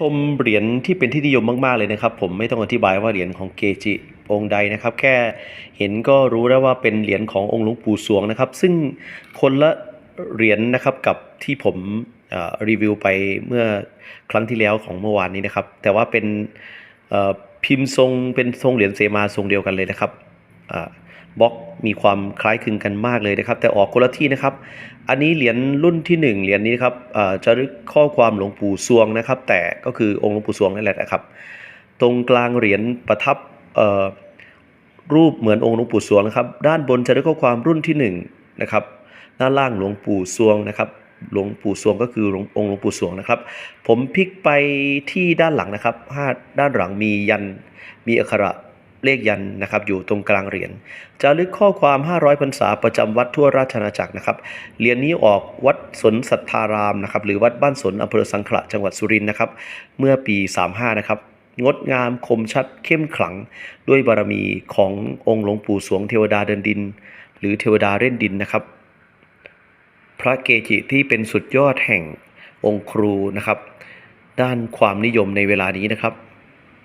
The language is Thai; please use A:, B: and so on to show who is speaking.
A: ชมเหรียญที่เป็นที่นิยมมาก ๆ เลยนะครับ ผมไม่ต้องอธิบายว่าเหรียญของเกจิองค์ใดนะครับ แค่เห็นก็รู้แล้วว่าเป็นเหรียญขององค์หลวงปู่สวงนะครับ ซึ่งคนละเหรียญนะครับกับที่ผมรีวิวไปเมื่อครั้งที่แล้วของเมื่อวานนี้นะครับ แต่ว่าเป็นพิมพ์ทรงเป็นทรงเหรียญเสมาทรงเดียวกันเลยนะครับ บล็อกมีความคล้ายคลึงกันมากเลยนะครับ แต่ออกคนละที่นะครับ อันนี้เหรียญรุ่นที่หนึ่งเหรียญนี้ครับจะรึกข้อความหลวงปู่สวงนะครับ แต่ก็คือองค์หลวงปู่สวงนั่นแหละนะครับ ตรงกลางเหรียญประทับรูปเหมือนองค์หลวงปู่สวงนะครับ ด้านบนจะรึกข้อความรุ่นที่หนึ่งนะครับด้านล่างหลวงปู่สวงนะครับหลวงปู่สวงก็คือองค์หลวงปู่สวงนะครับ ผมพลิกไปที่ด้านหลังนะครับห้าด้านหลังมียันมีอักขระ เลขยันนะครับอยู่ตรงกลางเหรียญจารึกข้อความ 500พรรษาประจำวัดทั่วราชอาณาจักรนะครับเหรียญนี้ออกวัดสนสัทธารามนะครับหรือวัดบ้านสนอำเภอสังขละจังหวัดสุรินทร์นะครับเมื่อปี 35 นะครับงดงามคมชัดเข้มขลัง ด้วยบารมีขององค์หลวงปู่สวงเทวดาเดินดิน หรือเทวดาเล่นดินนะครับ พระเกจิที่เป็นสุดยอดแห่งองค์ครูนะครับ ด้านความนิยมในเวลานี้นะครับ